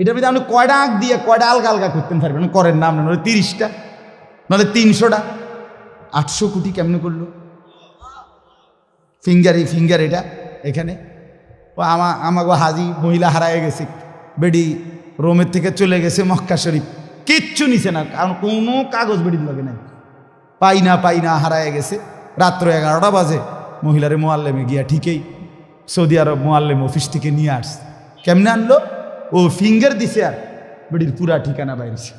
এটার ভিতরে আপনি কয়টা আঁক দিয়ে কয়টা আলগা আলগা করতে পারবেন করেন না, আপনার নাহলে তিরিশটা, নাহলে তিনশোটা। আটশো কোটি কেমনে করল? ফিঙ্গার এই ফিঙ্গার এটা, এখানে। ও আমা আমাকে হাজি মহিলা হারায় গেছে, বেডি রোমের থেকে চলে গেছে মক্কা শরীফ। কিচ্ছু নিছে না, কারণ কোনো কাগজ বেডির লাগে নাই। পাই না পাই না, হারায় গেছে। রাত্র এগারোটা বাজে, মহিলারে মোয়াল্লেমে গিয়া ঠিকই সৌদি আরব মোয়াল্লেম অফিস থেকে নিয়ে আসছে। কেমনে আনলো? ও ফিঙ্গার দিছে আর। বেডির পুরা ঠিকানা বাইরেছে।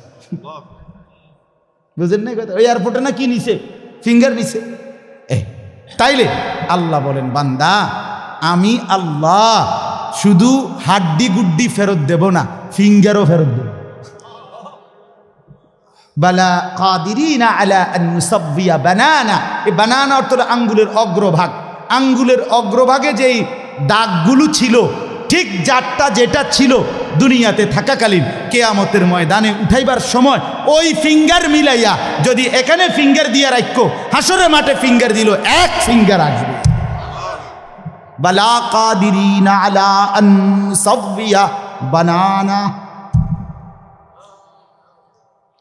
বুঝেন না কথা? ওই এয়ারপোর্টে না কি নিছে? ফিঙ্গার নিছে। এ, তাইলে আল্লাহ বলেন, বান্দা, আমি আল্লাহ শুধু হাড্ডি গুড্ডি ফেরত দেব না ফিঙ্গারও ফেরত দেব। বালা কাদিরিনা আলা আন নুসাব্বিয়া বানানা। এই বানানা অর্থ আঙ্গুলের অগ্রভাগ। আঙ্গুলের অগ্রভাগে যেই দাগগুলো ছিল ঠিক যারটা যেটা ছিল দুনিয়াতে থাকাকালীন কেয়ামতের ময়দানে উঠাইবার সময় ওই ফিঙ্গার মিলাইয়া যদি এখানে ফিঙ্গার দিয়া রাখো হাসরের মাঠে ফিঙ্গার দিল, এক ফিঙ্গার আসবে। আলা বানানা।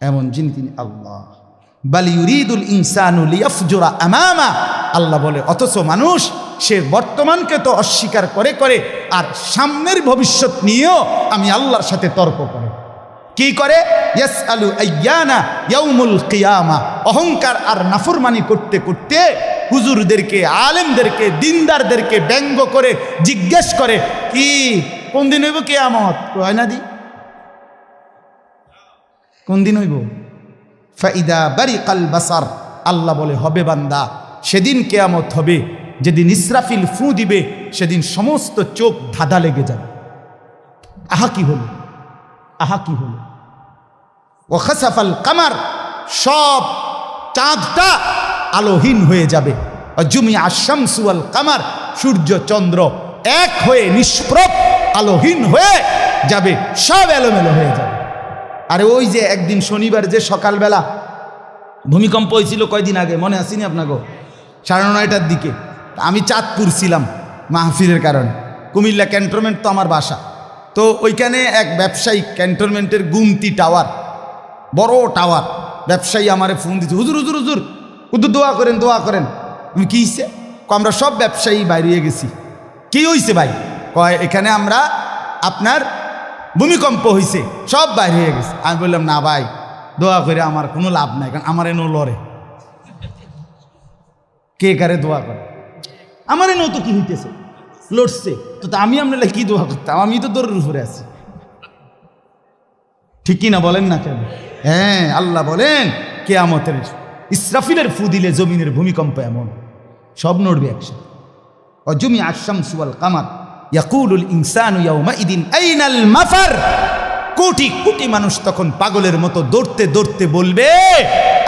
এমন যিনি তিনি আল্লাহ। বালিউরিদুল ইনসানুল আমামা। আল্লাহ বলে, অথচ মানুষ সে বর্তমানকে তো অস্বীকার করে করে, আর সামনের ভবিষ্যৎ নিয়েও আমি আল্লাহর সাথে তর্ক করে। কি করে? ইয়াস আলু আয়ানা ইয়াউমুল কিয়ামা। অহংকার আর নাফরমানি করতে করতে হুজুরদেরকে, আলেমদেরকে, দিনদারদেরকে ব্যঙ্গ করে জিজ্ঞেস করে, কি? কোন দিন হইব কেয়ামত? হয় না দি। কোন দিন হইব? ফাইদা বারি কাল বাসার। আল্লাহ বলে, হবে বান্দা, সেদিন কেয়ামত হবে। যেদিন ইসরাফিল ফু দিবে, সেদিন সমস্ত চোখ ধাঁধা লেগে যাবে। আহা কি হলো? আহা কি হলো? ও খাসাফাল কামার, সব চাঁদটা আলোহীন হয়ে যাবে। জুমি আশামসুয়াল কামার, সূর্য চন্দ্র এক হয়ে নিষ্প্রভ আলোহীন হয়ে যাবে, সব এলোমেলো হয়ে যাবে। আরে ওই যে একদিন শনিবার যে সকালবেলা ভূমিকম্প হয়েছিল কয়দিন আগে, মনে আসিনি আপনাকে? সাড়ে নয়টার দিকে। আমি চাঁদপুর ছিলাম মাহফিলের কারণে। কুমিল্লা ক্যান্টনমেন্ট তো আমার বাসা। তো ওইখানে এক ব্যবসায়ী ক্যান্টনমেন্টের গুমতি টাওয়ার বড় টাওয়ার ব্যবসায়ী আমারে ফোন দিচ্ছে হুজুর হুজুর হুজুর হুজুর দোয়া করেন দোয়া করেন। তুমি কি কয়, আমরা সব ব্যবসায়ী বাইরে গেছি। কি হইছে ভাই? কয় এখানে আমরা আপনার ভূমিকম্প হইছে সব বাইরে হয়ে গেছে। আমি বললাম না ভাই দোয়া করে আমার কোনো লাভ নাই কারণ আমার এনো লড়ে। কে কারে দোয়া করে? আমার এনো তো কি হইতেছে? লড়ছে। তো আমি আপনার কি দোয়া করতাম? আমি তো দৌড়ের উপরে আছি। ঠিকই না বলেন না কেন? হ্যাঁ আল্লাহ বলেন, কেয়ামতের ইসরাফিলের ফু দিলে জমিনের ভূমিকম্প এমন। সব নড়বে একসাথে। অজমি আসাম সুয়াল কামার, ইয়াকুলুল ইনসানু ইয়াউমাইদিন আইনাল মাফার। কোটি কোটি মানুষ তখন পাগলের মতো দৌড়তে দৌড়তে বলবে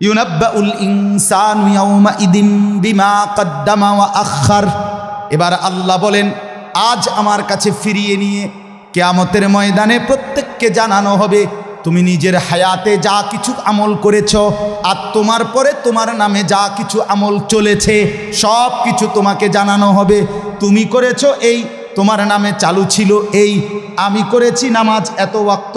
ইউনাব্বাউল ইনসানু ইয়াউমা ইদিন বিমা কদ্দামা ওয়া আখার এবার আল্লাহ বলেন, আজ আমার কাছে ফিরিয়ে নিয়ে কেয়ামতের ময়দানে প্রত্যেককে জানানো হবে, তুমি নিজের হায়াতে যা কিছু আমল করেছ আর তোমার পরে তোমার নামে যা কিছু আমল চলেছে, সব কিছু তোমাকে জানানো হবে। তুমি করেছ এই, তোমার নামে চালু ছিল এই, আমি করেছি নামাজ এত ওয়াক্ত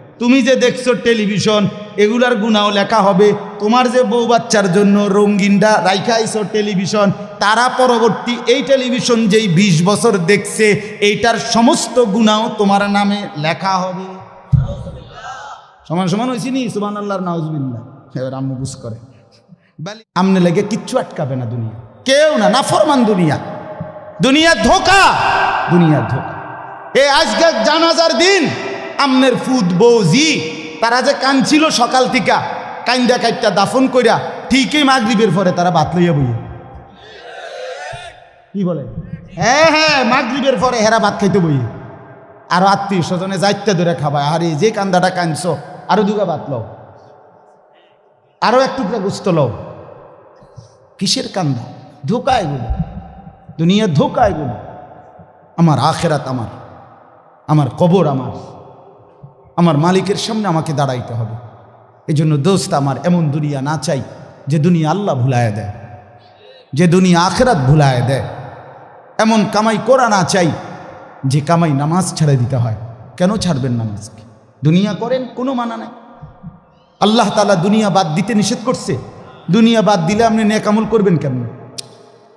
তুমি যে দেখছ টেলিভিশন, এগুলার গুণাও লেখা হবে। তোমার যে বউ বাচ্চার জন্য রঙ্গিনটা রাইখা আইছো টেলিভিশন, তারা পরবর্তী এই টেলিভিশন যেই ২০ বছর দেখছে, এইটার সমস্ত গুণাও তোমার নামে লেখা হবে। সমান সমান হয়েছি নি? সুবান আল্লাহর নাউজবিল্লা এবার আম্মু বুঝ করে। আমনে লেগে কিচ্ছু আটকাবে না দুনিয়া। কেউ না না ফরমান দুনিয়া। দুনিয়া ধোকা দুনিয়া ধোকা। এ আজকে জানাজার দিন আমনের ফুদ বৌজি, তারা যে কানছিল সকাল থেকে, কাইন্দা কাইটটা দাফন কইরা, ঠিকই মাগরিবের পরে তারা বাত লইয়া বইয়ে কি বলে? হ্যাঁ হ্যাঁ মাগরিবের পরে হেরা ভাত খাইতে বইয়ে আরও আত্মীয় স্বজনে যাইতে ধরে খাবায়, আরে যে কান্দাটা কানছ, আরও দুগা ভাত লও। আরও এক টুকরা গুস্ত লও। কিসের কান্দা? ধোকা এগুলো দুনিয়া ধোকা এগুলো আমার আখেরাত আমার আমার কবর আমার। আমার মালিকের সামনে আমাকে দাঁড়াইতে হবে। এই জন্য দোস্ত আমার এমন দুনিয়া না চাই যে দুনিয়া আল্লাহ ভুলায় দেয়, যে দুনিয়া আখেরাত ভুলায় দেয়। এমন কামাই করা না চাই যে কামাই নামাজ ছেড়ে দিতে হয়। কেন ছাড়বেন নামাজকে দুনিয়া করেন, কোনো মানা নাই। আল্লাহ তালা দুনিয়া বাদ দিতে নিষেধ করছে। দুনিয়া বাদ দিলে আপনি নেকামল করবেন কেমনে?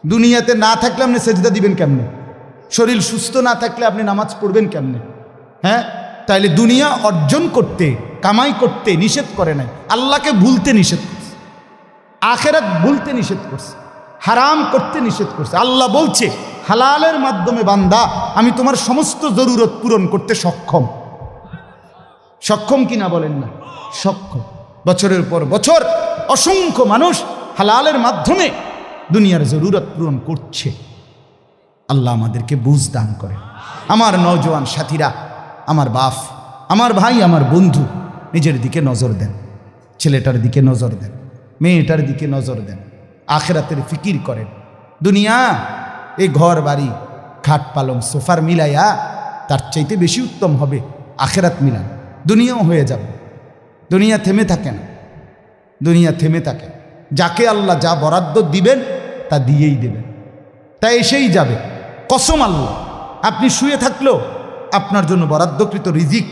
দুনিয়াতে না থাকলে আপনি সেজদা দিবেন কেমনে? শরীর সুস্থ না থাকলে আপনি নামাজ পড়বেন কেমনে? হ্যাঁ? তাইলে দুনিয়া অর্জন করতে, কামাই করতে নিষেধ করে নাই। আল্লাহকে ভুলতে নিষেধ করছে। আখেরাত ভুলতে নিষেধ করছে। হারাম করতে নিষেধ করছে। আল্লাহ বলছে, হালালের মাধ্যমে বান্দা, আমি তোমার সমস্ত জরুরত পূরণ করতে সক্ষম। সক্ষম কিনা বলেন না? সক্ষম। বছরের পর বছর অসংখ্য মানুষ হালালের মাধ্যমে দুনিয়ার জরুরত পূরণ করছে। আল্লাহ আমাদেরকে বুঝ দান করে আমার নওজোয়ান সাথীরা আমার বাপ, আমার ভাই, আমার বন্ধু নিজের দিকে নজর দেন, ছেলেটার দিকে নজর দেন, মেয়েটার দিকে নজর দেন, আখেরাতের ফিকির করেন। দুনিয়া, এই ঘর বাড়ি, খাট পালং, সোফার মিলাইয়া তার চাইতে বেশি উত্তম হবে আখেরাত মিলান। দুনিয়াও হয়ে যাবে। দুনিয়া থেমে থাকে না। দুনিয়া থেমে থাকে। যাকে আল্লাহ যা বরাদ্দ দিবেন, তা দিয়েই দেবেন। তা এসেই যাবে। কসম আল্লাহ, আপনি শুয়ে থাকলেও আপনার জন্য বরাদ্দকৃত রিজিক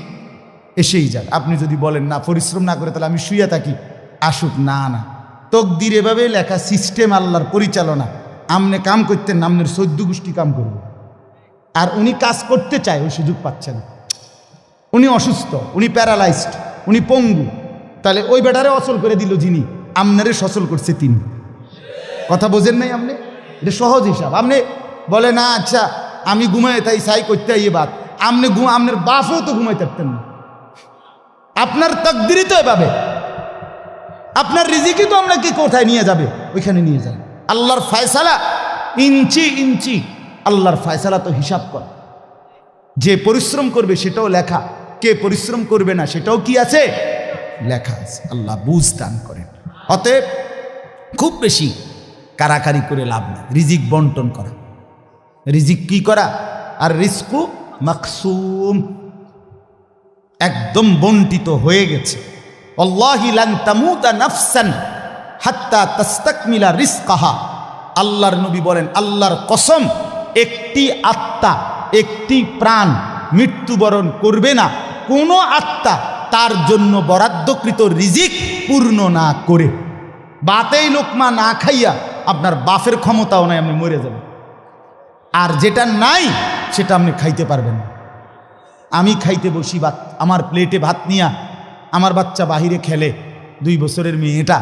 এসেই যাবে আপনি যদি বলেন, না, পরিশ্রম না করে তাহলে আমি শুয়ে থাকি। আসুক, না না। তকদির এভাবে লেখা সিস্টেম আল্লাহর পরিচালনা। আমনে কাম করতেন নামনের সদ্য গোষ্ঠী কাম করবে। আর উনি কাজ করতে চায়, ওই সুযোগ পাচ্ছে না। উনি অসুস্থ, উনি প্যারালাইজড, উনি পঙ্গু। তাহলে ওই বেটারে অচল করে দিল যিনি, আমনারে সচল করছে তিনি। কথা বোঝেন নাই আপনি? এটা সহজ হিসাব। আপনি বলে না আচ্ছা আমি ঘুমাই তাই সাই করতে ইয়ে বাদ আপনি আপনার বাপও তো ঘুমাই থাকতেন না। আপনার তকদিরই তো এভাবে। আপনার রিজিকই তো আপনাকে কোথায় নিয়ে যাবে? ওইখানে নিয়ে যাবে আল্লাহর ফায়সালা ইঞ্চি ইঞ্চি আল্লাহর ফায়সালা তো হিসাব কর। যে পরিশ্রম করবে সেটাও লেখা। কে পরিশ্রম করবে না সেটাও কি আছে? লেখা আছে। আল্লাহ বুঝ দান করেন। অতএব খুব বেশি কারাকারি করে লাভ নেই। রিজিক বন্টন করা। রিজিক কি করা? আর রিস্কু মাকসুম। একদম বন্টিত হয়ে গেছে। আল্লাহর নবী বলেন, আল্লাহর কসম, একটি আত্মা, একটি প্রাণ মৃত্যুবরণ করবে না। কোনো আত্মা তার জন্য বরাদ্দকৃত রিজিক পূর্ণ না করে। বাতেই লোকমা না খাইয়া আপনার বাফের ক্ষমতাও নাই, আপনি মরে যাবেন। আর যেটা নাই, সেটা আপনি খাইতে পারবেন। আমি খাইতে বসি ভাত, আমার প্লেটে ভাত নিয়া আমার বাচ্চা বাহিরে খেলে, দুই বছরের মেয়েটা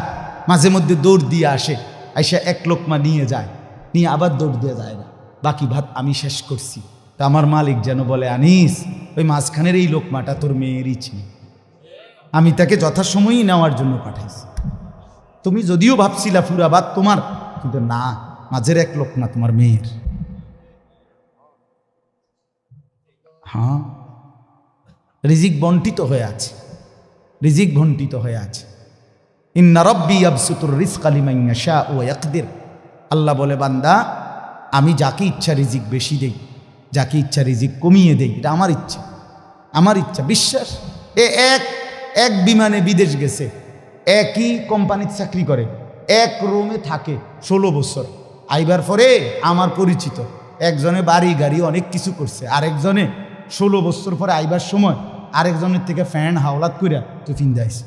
মাঝে মধ্যে দৌড় দিয়ে আসে, আইসা এক লোকমা নিয়ে যায়, নিয়ে আবার দৌড় দিয়ে যায় না। বাকি ভাত আমি শেষ করছি। তা আমার মালিক যেন বলে, আনিস, ওই মাঝখানের এই লোকমাটা তোর মেয়েরই ছিল। আমি তাকে যথাসময়ই নেওয়ার জন্য পাঠাইছি। তুমি যদিও ভাবছিলা ফুরা ভাত তোমার, কিন্তু না, মাঝের এক লোক না তোমার মেয়ের। হ্যাঁ। রিজিক বন্টিত হয়ে আছে। রিজিক বন্টিত হয়ে আছে। ইন্না রব্বি আবসুতুর রিস্ক আলিমাইয়া শাহ ও একদের আল্লাহ বলে, বান্দা, আমি যাকে ইচ্ছা রিজিক বেশি দেই, যাকে ইচ্ছা রিজিক কমিয়ে দেই, এটা আমার ইচ্ছা। আমার ইচ্ছা, বিশ্বাস। এ এক এক বিমানে বিদেশ গেছে, একই কোম্পানির চাকরি করে, এক রুমে থাকে ষোলো বছর। আইবার পরে আমার পরিচিত, একজনে বাড়ি গাড়ি অনেক কিছু করছে, আরেকজনে ষোলো বছর পরে আইবার সময় আরেকজনের থেকে ফ্যান হাওলাত কইরা তো ফিন্দাইছে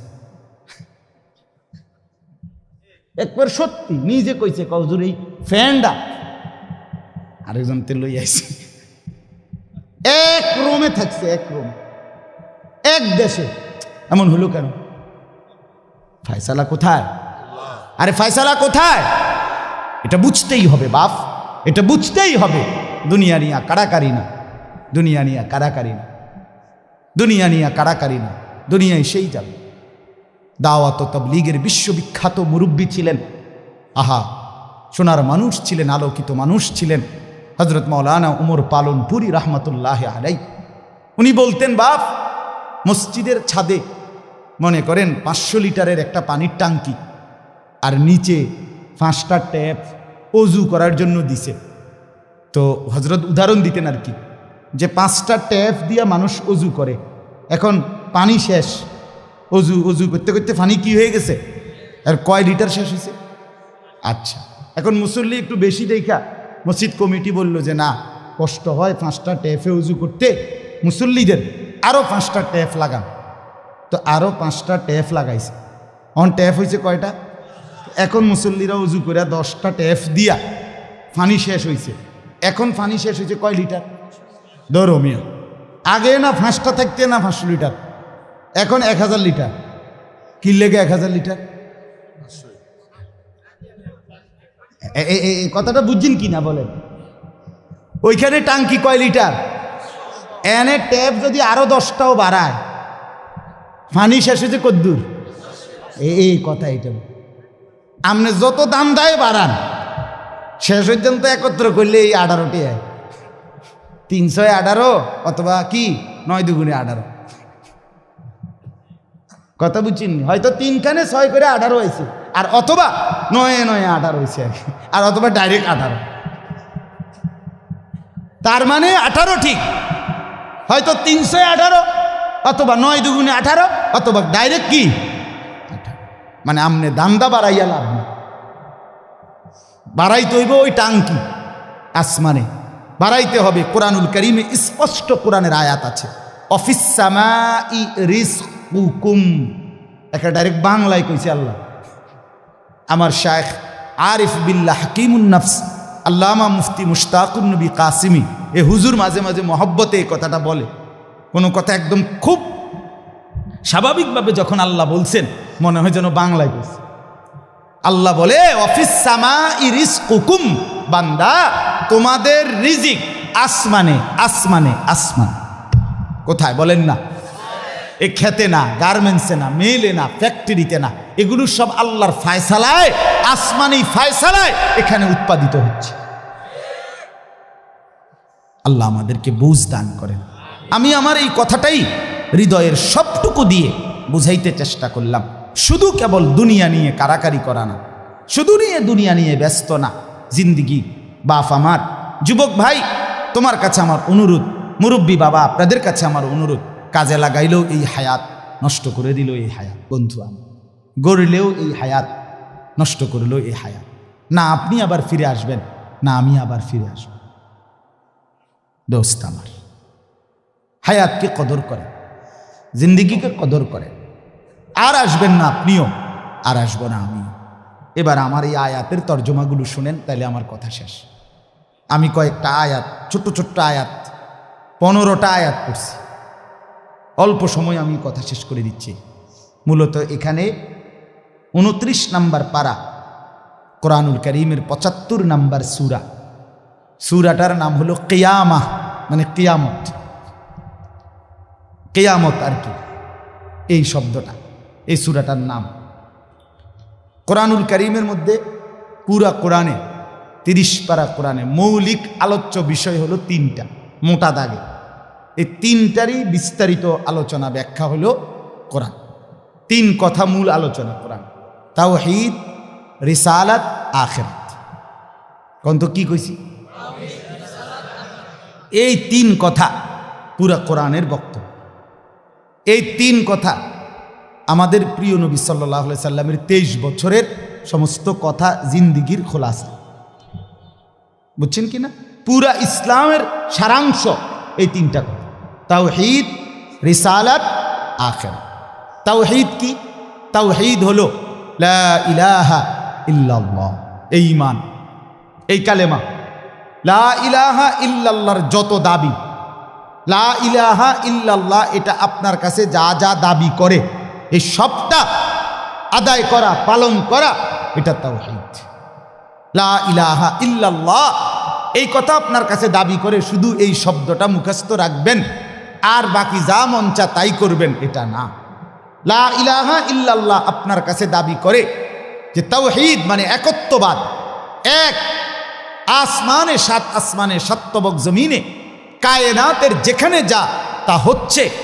একবার সত্যি নিজে কইছে কজুর এই ফ্যানটা। আরেকজন তে লই আইছে। এক রুমে থাকছে, এক রুম। এক দেশে। এমন হলো কেন? ফায়সালা কোথায়? আরে ফায়সালা কোথায়? এটা বুঝতেই হবে বাপ। এটা বুঝতেই হবে। দুনিয়া নিয়া কারাকারি না। দুনিয়া নিয়া কারাকারি না। দুনিয়া নিয়া কারাকারি না। দুনিয়ায় সেই যাবে। দাওয়াত তবলিগের বিশ্ববিখ্যাত মুরব্বী ছিলেন। আহা, সোনার মানুষ ছিলেন, আলোকিত মানুষ ছিলেন। হজরত মৌলানা উমর পালন পুরী রহমতুল্লাহ আলাই উনি বলতেন, বাপ, মসজিদের ছাদে মনে করেন পাঁচশো লিটারের একটা পানির টাঙ্কি আর নিচে পাঁচটা ট্যাপ অজু করার জন্য দিছে। তো হজরত উদাহরণ দিতেন আর কি। যে পাঁচটা ট্যাপ দিয়া মানুষ অজু করে। এখন পানি শেষ। অজু অজু করতে করতে পানি কি হয়ে গেছে? আর কয় লিটার শেষ হয়েছে? আচ্ছা এখন মুসল্লি একটু বেশি দেখা। মসজিদ কমিটি বলল যে, না, কষ্ট হয় পাঁচটা ট্যাপে উজু করতে। মুসল্লিদের আরও পাঁচটা ট্যাপ লাগান। তো আরও পাঁচটা ট্যাপ লাগাইছে। অন ট্যাপ হয়েছে কয়টা? এখন মুসল্লিরা উজু করে দশটা ট্যাপ দিয়া ফানি শেষ হয়েছে এখন ফানি শেষ হয়েছে কয় লিটার? ধরো মিয়া। আগে না ফাঁসটা থাকতে না পাঁচশো লিটার? এখন এক হাজার লিটার। কি লেগে এক হাজার লিটার? কথাটা বুঝছেন কি না বলেন? ওইখানে টাঙ্কি কয় লিটার? এনে ট্যাপ যদি আরও দশটাও বাড়ায় পানি শেষ হয়েছে কদ্দুর। এই কথা এটা। আপনি যত দাম দেয় বাড়ান। শেষ পর্যন্ত একত্র করলে এই আঠারোটি হয়। তিনশো আঠারো অথবা কি? নয় দুগুণে আঠারো কথা বুঝছেন হয়তো তিনখানে ছয় করে আঠারো হয়েছে। আর অথবা নয়ে নয়ে আঠারো হয়েছে আর অথবা ডাইরেক্ট আঠারো তার মানে আঠারো ঠিক। হয়তো তিনশো আঠারো অথবা নয় দুগুণে আঠারো অথবা ডাইরেক্ট কি? মানে আমনে দামদা বাড়াইয়া লাভ না বাড়াইতে হইব ওই টাঙ্কি। আসমানে। বাড়াইতে হবে। কোরআনুল করিমে স্পষ্ট কোরআনের আয়াত আছে। অফিস সামাই রিজকুকুম। একটা ডাইরেক্ট বাংলায় কইছে আল্লাহ। আমার শায়েখ আরিফ বিল্লাহ হাকিমুন নফস, আল্লামা মুফতি মুশতাকুন নবী কাসিমি, এ হুজুর মাঝে মাঝে মহব্বতে এই কথাটা বলে। কোনো কথা একদম খুব স্বাভাবিকভাবে যখন আল্লাহ বলছেন, মনে হয় যেন বাংলায় বলছে। আল্লাহ বলে, অফিস সামা ইরিস কুকুম বান্দা, তোমাদের রিজিক আসমানে আসমানে, আসমান। কোথায় বলেন না? এ খেতে না, গার্মেন্টসে না, মেলে না, ফ্যাক্টরিতে না, এগুলো সব আল্লাহর ফায়সালায় আসমানি ফায়সালায় এখানে উৎপাদিত হচ্ছে। আল্লাহ আমাদেরকে বুঝ দান করেন। আমি আমার এই কথাটাই হৃদয়ের সবটুকু দিয়ে বুঝাইতে চেষ্টা করলাম। শুধু কেবল দুনিয়া নিয়ে কারাকারি করা না, শুধু নিয়ে দুনিয়া নিয়ে ব্যস্ত না জিন্দিগি। বাপ আমার, যুবক ভাই, তোমার কাছে আমার অনুরোধ। মুরব্বী বাবা, আপনাদের কাছে আমার অনুরোধ। কাজে লাগাইলেও এই হায়াত নষ্ট করে দিল এই হায়াত। বন্ধু আমার, গড়লেও এই হায়াত নষ্ট করলেও এই হায়াত। না আপনি আবার ফিরে আসবেন, না আমি আবার ফিরে আসব। দোস্ত আমার, হায়াতকে কদর করে জিন্দিগিকে কদর করে আর আসবেন না আপনিও, আর আসব না আমিও। এবার আমার এই আয়াতের তর্জমাগুলো শুনেন তাহলে আমার কথা শেষ। আমি কয়েকটা আয়াত, ছোট্ট ছোট্ট আয়াত, পনেরোটা আয়াত করছি অল্প সময় আমি কথা শেষ করে দিচ্ছি। মূলত এখানে উনত্রিশ নাম্বার পারা, কোরআনুল করিমের পঁচাত্তর নাম্বার সুরা। সুরাটার নাম হলো কেয়ামা মানে কেয়ামত। কেয়ামত আর কি, এই শব্দটা, এই সুরাটার নাম। কোরআনুল করিমের মধ্যে পুরা কোরআনে, তিরিশ পারা কোরআনে মৌলিক আলোচ্য বিষয় হলো তিনটা, মোটা দাগে। এই তিনটারই বিস্তারিত আলোচনা ব্যাখ্যা হলো কোরআন। তিন কথা মূল আলোচনা কোরআন, তাওহীদ, রিসালাত, আখেরাত। কোন তো কি কইছি? এই তিন কথা পুরা কোরআনের বক্তব্য। এই তিন কথা আমাদের প্রিয় নবী সাল্লাহ সাল্লামের তেইশ বছরের সমস্ত কথা জিন্দিগির খোলাসা। বুঝছেন কি না? পুরা ইসলামের সারাংশ এই তিনটা কথা। তাওহীদ, রিসালাত আখের তাওহীদ কি? তাওহীদ হলো লা ইলাহা ইল্লাল্লাহ, এই ইমান এই কালেমা। লা ইলাহা ইল্লাল্লাহর যত দাবি, লা ইলাহা ইল্লাল্লাহ, এটা আপনার কাছে যা যা দাবি করে এই সবটা আদায় করা, পালন করা, এটা তাওহীদ। লা ইলাহা ইল্লাল্লাহ। এই কথা আপনার কাছে দাবি করে শুধু এই শব্দটা মুখস্থ রাখবেন। আর বাকি যা মঞ্চা তাই করবেন, এটা না। লা ইলাহা ইল্লাল্লাহ আপনার কাছে দাবি করে যে তাওহীদ মানে একত্ববাদ। এক, আসমানে সাত, আসমানে সত্যবক জমিনে, কায়নাতের যেখানে যা, তা হচ্ছে।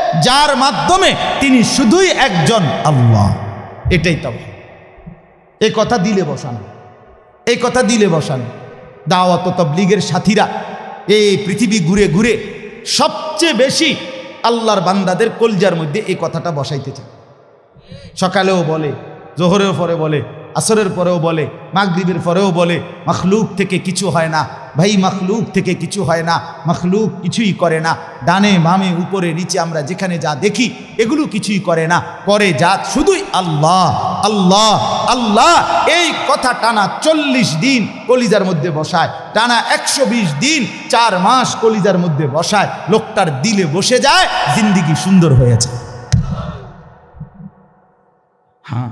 যার মাধ্যমে তিনি শুধুই একজন আল্লাহ। এটাই তবে এই কথা দিলে বসান। এই কথা দিলে বসান। দাওয়াত তবলিগের সাথীরা এই পৃথিবী ঘুরে ঘুরে সবচেয়ে বেশি আল্লাহর বান্দাদের কলজার মধ্যে এই কথাটা বসাইতে চায়। সকালেও বলে, জোহরেও পরে বলে আসরের পরেও বলে, মাগরিবের পরেও বলে, মখলুক থেকে কিছু হয় না, ভাই, মখলুক থেকে কিছু হয় না, মখলুক কিছুই করে না, ডানে বামে উপরে নিচে আমরা যেখানে যা দেখি, এগুলো কিছুই করে না, করে যা শুধুই আল্লাহ আল্লাহ আল্লাহ। এই কথা টানা চল্লিশ দিন কলিজার মধ্যে বসায়, টানা একশো বিশ দিন চার মাস কলিজার মধ্যে বসায়, লোকটার দিলে বসে যায়, জিন্দিগি সুন্দর হয়েছে হ্যাঁ।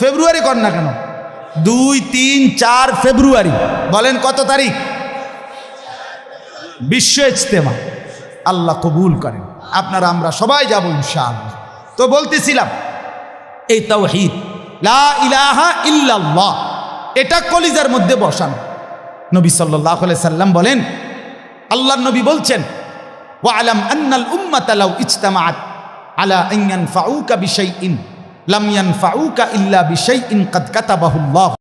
ফেব্রুয়ারি কর না কেন? দুই, তিন, চার ফেব্রুয়ারি। বলেন কত তারিখ? বিশ্ব ইজতেমা। আল্লাহ কবুল করেন। আপনারা, আমরা সবাই যাব ইনশাআল্লাহ। তো বলতেছিলাম, এই তাওহীদ, লা ইলাহা ইল্লাল্লাহ, এটা কলিজার মধ্যে বসানো। নবী সাল্লাহ সাল্লাম বলেন আল্লাহ নবী বলছেন, ওয়ালাম আন্নাল উম্মাতালাউ ইজতামাআত আলা ইন ফাউকা বিশাইইন। লাম ইয়ানফাউকা ইল্লা বিশাইইন কাদ কাতাবাহুল্লাহ